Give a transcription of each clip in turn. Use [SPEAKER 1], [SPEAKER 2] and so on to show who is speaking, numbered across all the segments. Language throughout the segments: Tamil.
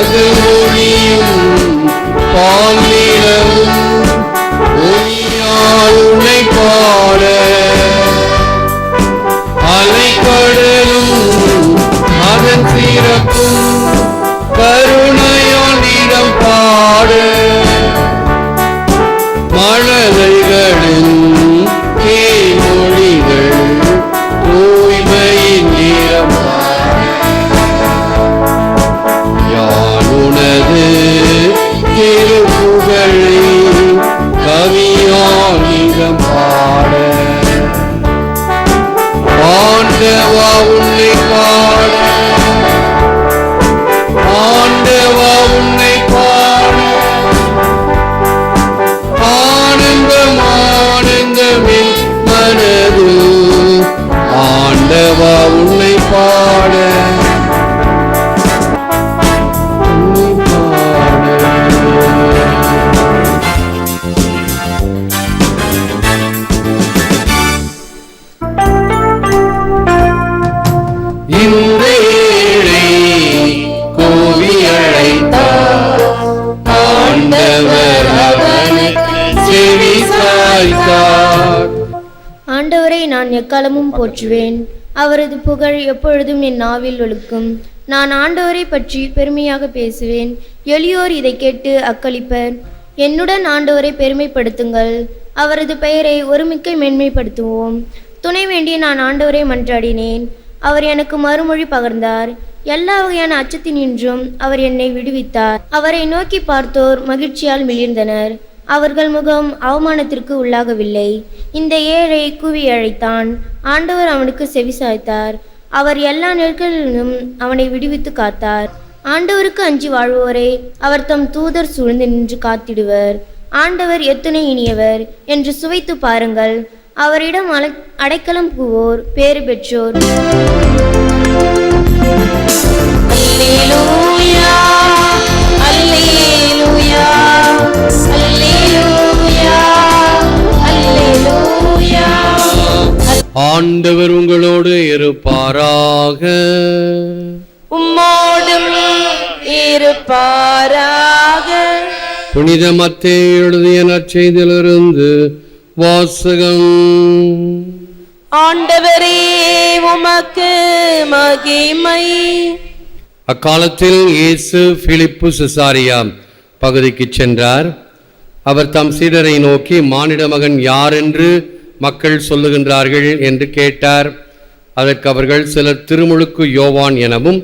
[SPEAKER 1] Adı காலமும் போற்றுவேன். அவரது புகழ் எப்பொழுதும் என் நாவில் ஒழுக்கும். நான் ஆண்டவரை பற்றி பெருமையாக பேசுவேன். எளியோர் இதை கேட்டு அக்களிப்பர். என்னுடன் ஆண்டவரை பெருமைப்படுத்துங்கள். அவரது பெயரை ஒருமிக்க மேன்மைப்படுத்துவோம். துணை வேண்டி நான் ஆண்டவரை மன்றாடினேன். அவர் எனக்கு மறுமொழி பகர்ந்தார். எல்லா வகையான அச்சத்தினின்றும் அவர் என்னை விடுவித்தார். அவரை நோக்கி பார்த்தோர் மகிழ்ச்சியால் மிளிர்ந்தனர். அவர்கள் முகம் அவமானத்திற்கு உள்ளாகவில்லை. இந்த ஏழை கூவி அழைத்தான். ஆண்டவர் அவனுக்கு செவிசாய்த்தார் அவர் எல்லா நெருக்கலிலும் அவனை விடுவித்து காத்தார். ஆண்டவருக்கு அஞ்சி வாழ்வோரை அவர் தம் தூதர் சூழ்ந்து நின்று காத்திடுவர். ஆண்டவர் எத்தனை இனியவர் என்று சுவைத்து பாருங்கள். அவரிடம் அலை அடைக்கலம் புவோர் பேறு பெற்றோர்.
[SPEAKER 2] ஆண்டவர் உங்களோடு இருப்பாராக.
[SPEAKER 3] உம்மோடும் இருப்பாராக.
[SPEAKER 2] புனித மத்தே எழுதிய நற்செய்தியிலிருந்து வாசகம்.
[SPEAKER 3] ஆண்டவரே உமக்கு மகிமை.
[SPEAKER 2] அக்காலத்தில் இயேசு பிலிப்பு சிசாரியா பகுதிக்கு சென்றார். அவர் தம் சீடரை நோக்கி மானிட மகன் யார் என்று மக்கள் சொல்லுகின்றார்கள் என்று கேட்டார். அதற்கு அவர்கள் சிலர் திருமுழுக்கு யோவான் எனவும்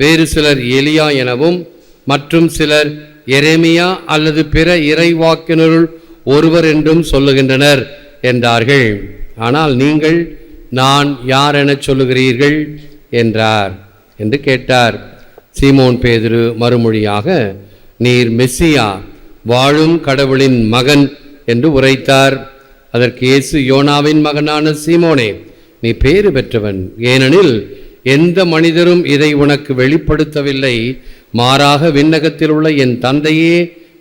[SPEAKER 2] வேறு சிலர் எலியா எனவும் மற்றும் சிலர் எரேமியா அல்லது பிற இறைவாக்கினருள் ஒருவர் என்றும் சொல்லுகின்றனர் என்றார்கள். ஆனால் நீங்கள் நான் யார் எனச் சொல்லுகிறீர்கள்? என்றார் என்று கேட்டார். சீமோன் பேதுரு மறுமொழியாக நீர் மெஸ்ஸியா வாழும் கடவுளின் மகன் என்று உரைத்தார். அதற்கு இயேசு யோனாவின் மகனான சீமோனே நீ பேறு பெற்றவன். ஏனெனில் எந்த மனிதரும் இதை உனக்கு வெளிப்படுத்தவில்லை. மாறாக விண்ணகத்தில் உள்ள என் தந்தையே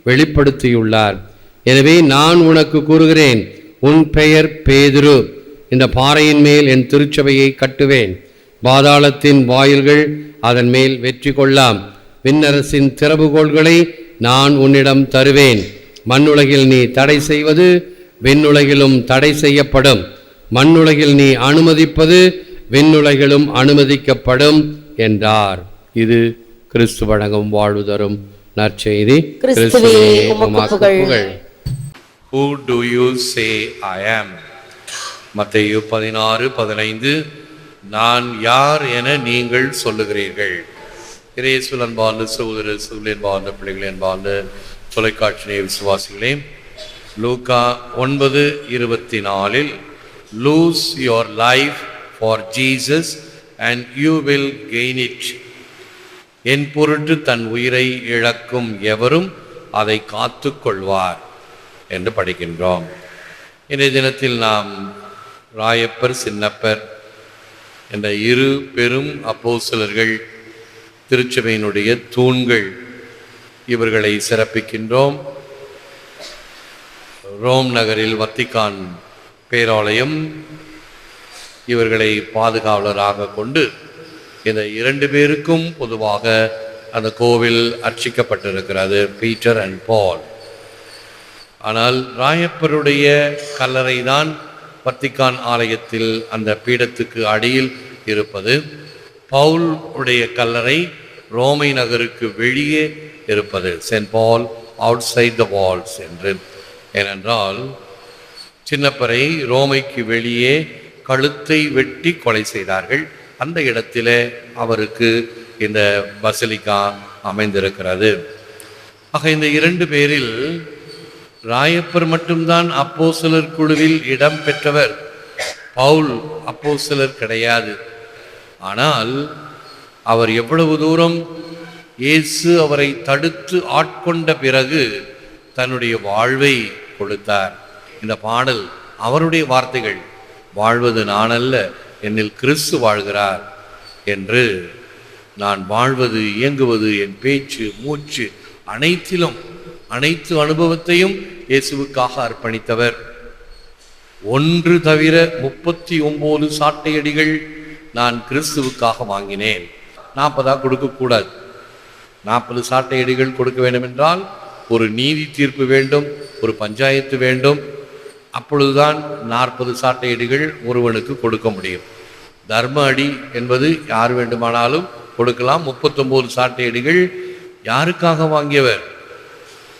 [SPEAKER 2] வெளிப்படுத்தியுள்ளார். எனவே நான் உனக்கு கூறுகிறேன் உன் பெயர் பேதுரு. இந்த பாறையின் மேல் என் திருச்சபையை கட்டுவேன். பாதாளத்தின் வாயில்கள் அதன் மேல் வெற்றி கொள்ளாம். விண்ணரசின் திறவுகோள்களை நான் உன்னிடம் தருவேன். மண்ணுலகில் நீ தடை செய்வது விண்ணுலகிலும் தடை செய்யப்படும். மண்ணுலகில் நீ அனுமதிப்பது விண்ணுலகிலும் அனுமதிக்கப்படும் என்றார். இது கிறிஸ்து வழங்கும் வாழ்வு தரும் நற்செய்தி.
[SPEAKER 3] கிறிஸ்துவே, உமக்கு புகழ்.
[SPEAKER 2] Who do you say I am? மத்தேயு பதினாறு பதினைந்து. நான் யார் என நீங்கள் சொல்லுகிறீர்கள். இறையேசுல் அன்பார்ந்த சகோதர சூழல் அன்பார்ந்த பிள்ளைகள் அன்பார்ந்த தொலைக்காட்சி விசுவாசிகளே லூகா ஒன்பது இருபத்தி நாலில் lose your life for Jesus and you will gain it என் பொருட்டு தன் உயிரை இழக்கும் எவரும் அதை காத்து கொள்வார் என்று படிக்கின்றோம். இன்றைய தினத்தில் நாம் ராயப்பர் சின்னப்பர் என்ற இரு பெரும் அப்போசிலர்கள் திருச்சபையினுடைய தூண்கள் இவர்களை சிறப்பிக்கின்றோம். ரோம் நகரில் வத்திக்கான் பேராலயம் இவர்களை பாதுகாவலராக கொண்டு இந்த இரண்டு பேருக்கும் பொதுவாக அந்த கோவில் அர்ச்சிக்கப்பட்டிருக்கிறது பீட்டர் அண்ட் பால். ஆனால் ராயப்பருடைய கல்லறை தான் வத்திக்கான் ஆலயத்தில் அந்த பீடத்துக்கு அடியில் இருப்பது. பவுல் உடைய கல்லறை ரோமை நகருக்கு வெளியே இருப்பது. Saint Paul outside the walls என்று. ஏனென்றால் சின்னப்பரை ரோமைக்கு வெளியே கழுத்தை வெட்டி கொலை செய்தார்கள். அந்த இடத்திலே அவருக்கு இந்த பசலிக்கா அமைந்திருக்கிறது. ஆக இந்த இரண்டு பேரில் ராயப்பர் மட்டும்தான் அப்போஸ்தலர் குழுவில் இடம் பெற்றவர். பவுல் அப்போஸ்தலர் கிடையாது. ஆனால் அவர் எவ்வளவு தூரம் இயேசு அவரை தடுத்து ஆட்கொண்ட பிறகு தன்னுடைய வாழ்வை கொடுத்தார். இந்த பாடல் அவருடைய வார்த்தைகள் வாழ்வது நானல்ல என்னில் கிறிஸ்து வாழ்கிறார்
[SPEAKER 4] என்று. நான் வாழ்வது இயங்குவது என் பேச்சு மூச்சு அனைத்திலும் அனைத்து அனுபவத்தையும் இயேசுவுக்காக அர்ப்பணித்தவர். ஒன்று தவிர முப்பத்தி ஒன்பது சாட்டையடிகள் நான் கிறிஸ்துவுக்காக வாங்கினேன். நாற்பதா கொடுக்கக்கூடாது. நாற்பது சாட்டையடிகள் கொடுக்க வேண்டும் என்றால் ஒரு நீதி தீர்ப்பு வேண்டும் ஒரு பஞ்சாயத்து வேண்டும். அப்பொழுதுதான் நாற்பது சாட்டையடிகள் ஒருவனுக்கு கொடுக்க முடியும். தர்ம அடி என்பது யார் வேண்டுமானாலும் கொடுக்கலாம். முப்பத்தொம்போது சாட்டையடிகள் யாருக்காக வாங்கியவர்?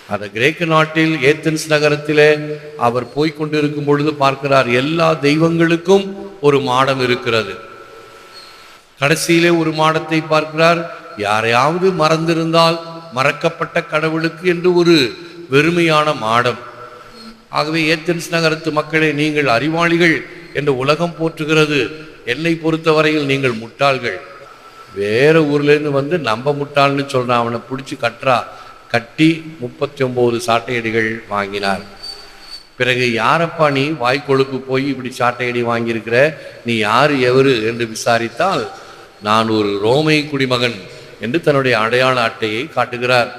[SPEAKER 4] அந்த கிரேக்க நாட்டில் ஏத்தன்ஸ் நகரத்திலே அவர் போய்கொண்டிருக்கும் பொழுது பார்க்கிறார் எல்லா தெய்வங்களுக்கும் ஒரு மாடம் இருக்கிறது. கடைசியிலே ஒரு மாடத்தை பார்க்கிறார். யாரையாவது மறந்திருந்தால் மறக்கப்பட்ட கடவுளுக்கு என்று ஒரு வெறுமையான மாடம். ஆகவே ஏத்தன்ஸ் நகரத்து மக்களே நீங்கள் அறிவாளிகள் என்று உலகம் போற்றுகிறது. என்னை பொறுத்தவரையில் நீங்கள் முட்டாள்கள். வேற ஊர்லேருந்து வந்து நம்ம முட்டாள்னு சொல்கிறான் அவனை பிடிச்சி கட்டுறா. கட்டி முப்பத்தி ஒம்பது சாட்டையடிகள் வாங்கினார். பிறகு யாரப்பா நீ? வாய்க்கொழுப்பு போய் இப்படி சாட்டையடி வாங்கியிருக்கிற? நீ யார் எவரு? என்று விசாரித்தால் நான் ஒரு ரோமை குடிமகன். என்று தன்னுடைய அடையாள அட்டையை காட்டுகிறார்.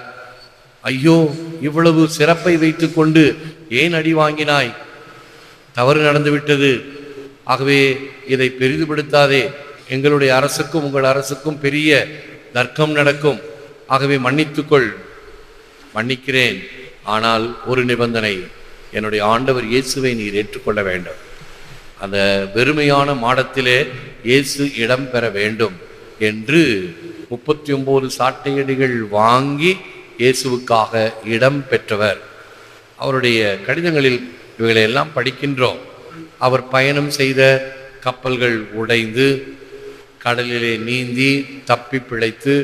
[SPEAKER 4] ஐயோ இவ்வளவு சிறப்பை வைத்துக்கொண்டு ஏன் அடி வாங்கினாய்? தவறு நடந்துவிட்டது ஆகவே இதை பெரிதுபடுத்தாதே. எங்களுடைய அரசுக்கும் உங்கள் அரசுக்கும் பெரிய தர்க்கம் நடக்கும். ஆகவே மன்னித்துக்கொள். மன்னிக்கிறேன். ஆனால் ஒரு நிபந்தனை. என்னுடைய ஆண்டவர் இயேசுவை நீர் ஏற்றுக்கொள்ள வேண்டும். அந்த வெறுமையான மாடத்திலே இயேசு இடம் பெற வேண்டும் என்று முப்பத்தி ஒம்பது சாட்டையடிகள் வாங்கி இயேசுவுக்காக இடம் பெற்றவர். அவருடைய கடிதங்களில் இவைகளை எல்லாம் படிக்கின்றோம். அவர் பயணம் செய்த கப்பல்கள் உடைந்து கடலிலே நீந்தி தப்பி பிழைத்து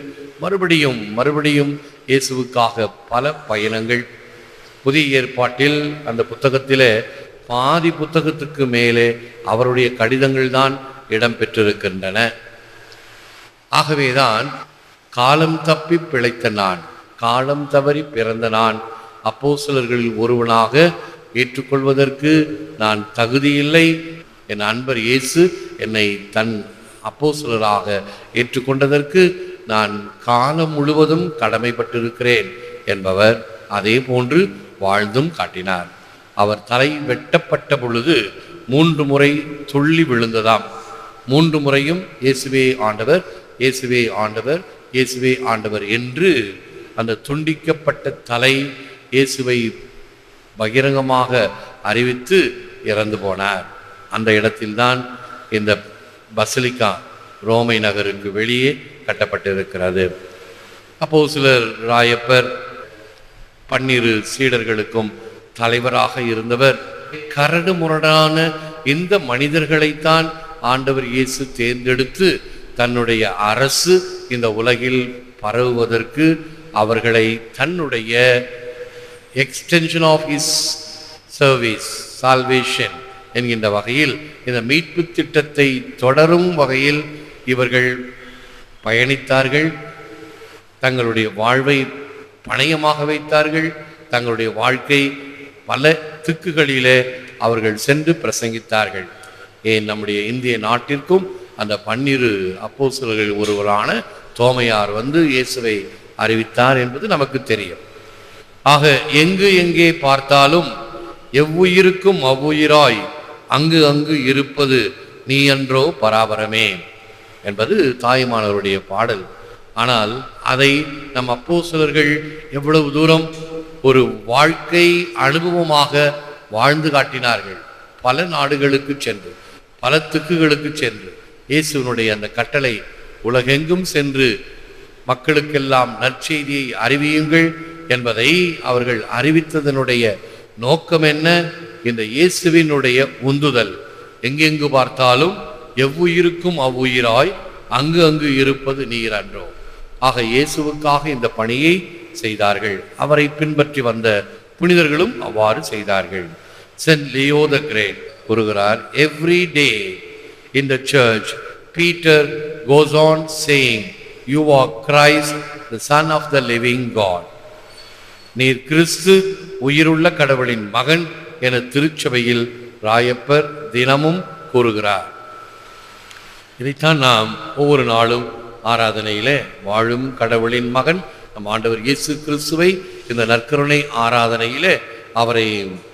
[SPEAKER 4] மறுபடியும் மறுபடியும் இயேசுவுக்காக பல பயணங்கள். புதிய ஏற்பாட்டில் அந்த புத்தகத்தில் பாதி புத்தகத்துக்கு மேலே அவருடைய கடிதங்கள் தான் இடம்பெற்றிருக்கின்றன ஆகவேதான் காலம் தப்பி பிழைத்த நான் காலம் தவறி பிறந்த நான் அப்போஸ்தலர்களில் ஒருவனாக ஏற்றுக்கொள்வதற்கு நான் தகுதியில்லை. என் அன்பர் இயேசு என்னை தன் அப்போஸ்தலராக ஏற்றுக்கொண்டதற்கு நான் காலம் முழுவதும் கடமைப்பட்டிருக்கிறேன் என்பவர் அதே போன்று வாழ்ந்தும் காட்டினார். அவர் தலை வெட்டப்பட்ட பொழுது மூன்று முறை துள்ளி விழுந்ததாம். மூன்று முறையும் இயேசுவே ஆண்டவர் இயேசுவே ஆண்டவர் இயேசுவே ஆண்டவர் என்று அந்த துண்டிக்கப்பட்ட தலை இயேசுவை பகிரங்கமாக அறிவித்து இறந்து போனார். அந்த இடத்தில்தான் இந்த பசலிக்கா ரோமை நகருக்கு வெளியே கட்டப்பட்டிருக்கிறது. அப்போ சிலர் ராயப்பர் பன்னிரு சீடர்களுக்கும் தலைவராக இருந்தவர் கரடு முரடான இந்த மனிதர்களைத்தான் ஆண்டவர் இயேசு தேர்ந்தெடுத்து தன்னுடைய அரசு இந்த உலகில் பரவுவதற்கு அவர்களை தன்னுடைய extension of his service salvation என்கின்ற வகையில் இந்த மீட்பு திட்டத்தை தொடரும் வகையில் இவர்கள் பயணித்தார்கள். தங்களுடைய வாழ்வை பணயமாக வைத்தார்கள். தங்களுடைய வாழ்க்கை பல திக்குகளிலே அவர்கள் சென்று பிரசங்கித்தார்கள். ஏன்? நம்முடைய இந்திய நாட்டிற்கும் அந்த பன்னிரு அப்போஸ்தலர்கள் ஒருவரான தோமையார் வந்து இயேசுவை அறிவித்தார் என்பது நமக்கு தெரியும். ஆக எங்கு எங்கே பார்த்தாலும் எவ்வுயிருக்கும் அவ்வுயிராய் அங்கு அங்கு இருப்பது நீ என்றோ பராபரமே என்பது தாய்மானவருடைய பாடல். ஆனால் அதை நம் அப்போ சிலர்கள் எவ்வளவு தூரம் ஒரு வாழ்க்கை அனுபவமாக வாழ்ந்து காட்டினார்கள். பல நாடுகளுக்கு சென்று பல திக்குகளுக்கு சென்று இயேசுவினுடைய அந்த கட்டளை உலகெங்கும் சென்று மக்களுக்கெல்லாம் நற்செய்தியை அறிவியுங்கள் என்பதை அவர்கள் அறிவித்ததனுடைய நோக்கம் என்ன? இந்த இயேசுவினுடைய உந்துதல். எங்கெங்கு பார்த்தாலும் எவ்வுயிருக்கும் அவ்வுயிராய் அங்கு அங்கு இருப்பது நீர் அன்றோ. ஆக இயேசுவுக்காக இந்த பணியை செய்தார்கள். அவரை பின்பற்றி வந்த புனிதர்களும் அவ்வாறு செய்தார்கள். சென்ட் லியோ த கிரேட் கூறுகிறார் every day in the church Peter goes on saying, You are Christ, the son of the living God நீர் கிறிஸ்து உயிருள்ள கடவுளின் மகன் என திருச்சபையில் ராயப்பர் தினமும் கூறுகிறார். இதைத்தான் நாம் ஒவ்வொரு நாளும் ஆராதனையிலே வாழும் கடவுளின் மகன் நம் ஆண்டவர் இயேசு கிறிஸ்துவை இந்த நற்கருணை ஆராதனையிலே அவரை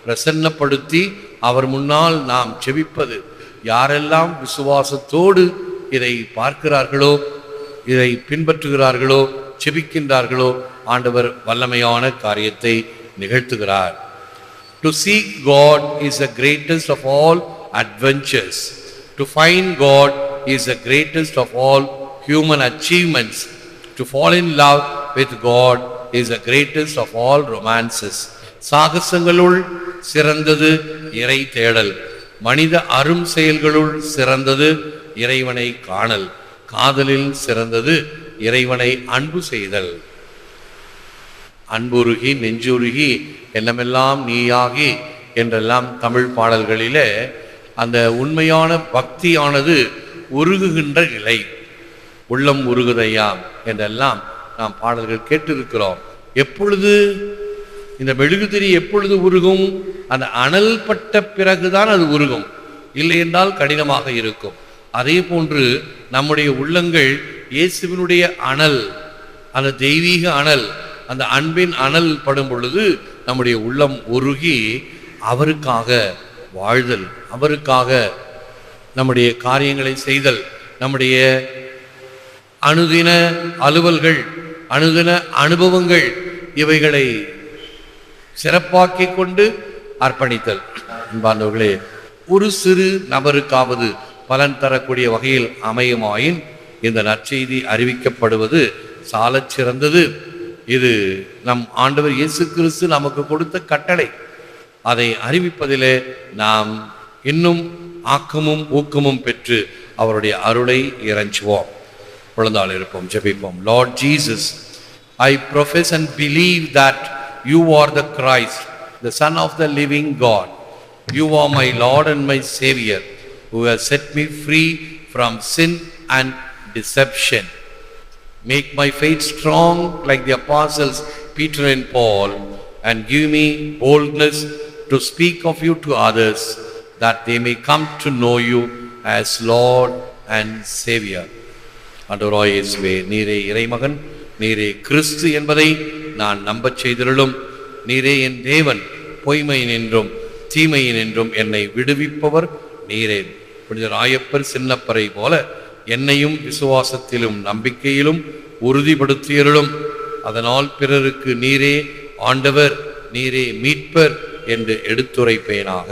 [SPEAKER 4] பிரசன்னப்படுத்தி அவர் முன்னால் நாம் செவிப்பது யாரெல்லாம் விசுவாசத்தோடு இதை பார்க்கிறார்களோ இதை பின்பற்றுகிறார்களோ செபிக்கின்றார்களோ ஆண்டவர் வல்லமையான காரியத்தை நிகழ்த்துகிறார் to seek God is a greatest of all adventures to find God is a greatest of all human achievements to fall in love with God is a greatest of all romances சாகசங்களுள் சிறந்தது இறை தேடல் மனித அரும் செயல்களுள் சிறந்தது இறைவனை காணல் காதலில் சிறந்தது இறைவனை அன்பு செய்தல். அன்புருகி நெஞ்சுருகி என்னமெல்லாம் நீயாகி என்றெல்லாம் தமிழ் பாடல்களிலே அந்த உண்மையான பக்தியானது உருகுகின்ற நிலை. உள்ளம் உருகுதையாம் என்றெல்லாம் நாம் பாடல்கள் கேட்டிருக்கிறோம். எப்பொழுது? இந்த மெழுகுதிரி எப்பொழுது உருகும்? அந்த அனல் பட்ட பிறகுதான் அது உருகும். இல்லை என்றால் கடினமாக இருக்கும். அதே போன்று நம்முடைய உள்ளங்கள் இயேசுவினுடைய அனல் அந்த தெய்வீக அனல் அந்த அன்பின் அனல் படும் பொழுது நம்முடைய உள்ளம் உருகி அவருக்காக வாழ்தல் அவருக்காக நம்முடைய காரியங்களை செய்தல் நம்முடைய அணுதின அலுவல்கள் அணுதின அனுபவங்கள் இவைகளை சிறப்பாக்கி கொண்டு அர்ப்பணித்தல். அன்பார்ந்தவர்களே ஒரு சிறு நபருக்காவது பலன் தரக்கூடிய வகையில் அமையுமாயின் இந்த நற்செய்தி அறிவிக்கப்படுவது சாலச் சிறந்தது. இது நம் ஆண்டவர் இயேசு கிறிஸ்து நமக்கு கொடுத்த கட்டளை. அதை அறிவிப்பதிலே நாம் இன்னும் ஆக்கமும் ஊக்கமும் பெற்று அவருடைய அருளை இறைஞ்சுவோம். குழந்தாள் இருப்போம் ஜெபிப்போம். Lord Jesus I profess and believe that you are the Christ The son of the living God you are my lord and my saviour who has set me free from sin and deception. Make my faith strong like the apostles Peter and Paul, and give me boldness to speak of you to others, that they may come to know you as Lord and Savior. ஆண்டவராய் இயேசுவே நீரே இறைமகன் நீரே கிறிஸ்து என்பதை நான் நம்பச் செய்திருளும் நீரே என் தேவன் பொய்மையினின்றும் தீமையினின்றும் என்னை விடுவிப்பவர் நீரே. புனித ராயப்பர் சின்னப்பரை போல என்னையும் விசுவாசத்திலும் நம்பிக்கையிலும் உறுதிப்படுத்தியருளும். அதனால் பிறருக்கு நீரே ஆண்டவர் நீரே மீட்பர் என்று எடுத்துரைப்பேனாக.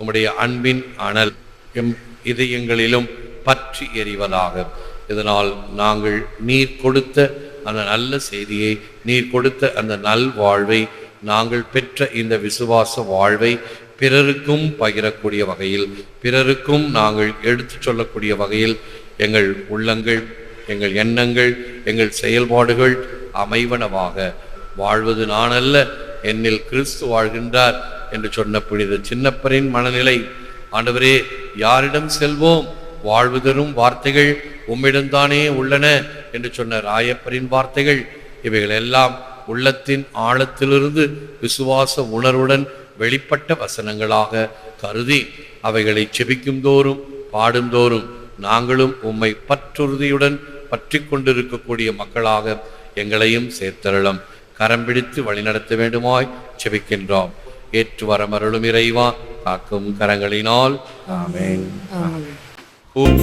[SPEAKER 4] உம்முடைய அன்பின் அனல் எம் இதயங்களிலும் பற்றி எறிவதாக இதனால் நாங்கள் நீர் கொடுத்த அந்த நல்ல செய்தியை நீர் கொடுத்த அந்த நல் வாழ்வை நாங்கள் பெற்ற இந்த விசுவாச வாழ்வை பிறருக்கும் பகிரக்கூடிய வகையில் பிறருக்கும் நாங்கள் எடுத்துச் சொல்லக்கூடிய வகையில் எங்கள் உள்ளங்கள் எங்கள் எண்ணங்கள் எங்கள் செயல்பாடுகள் அமைவனவாக. வாழ்வது நான் அல்ல என்னில் கிறிஸ்து வாழ்கின்றார் என்று சொன்ன புனித சின்னப்பரின் மனநிலை. ஆண்டவரே யாரிடம் செல்வோம்? வாழ்வு தரும் வார்த்தைகள் உம்மிடம்தானே உள்ளன. என்று சொன்ன ராயப்பரின் வார்த்தைகள் இவைகள் எல்லாம் உள்ளத்தின் ஆழத்திலிருந்து விசுவாச உணர்வுடன் வெளிப்பட்ட வசனங்களாக கருதி அவைகளை செபிக்கும் தோறும் பாடும் தோறும் நாங்களும் உம்மை பற்றுறுதியுடன் பற்றி கொண்டிருக்கக்கூடிய மக்களாக எங்களையும் சேர்த்தருளும். கரம் பிடித்து வழிநடத்த வேண்டுமாய் செபிக்கின்றோம். ஏற்று வரமருளும் இறைவா காக்கும் கரங்களினால். ஆமென்.
[SPEAKER 3] இறைவன்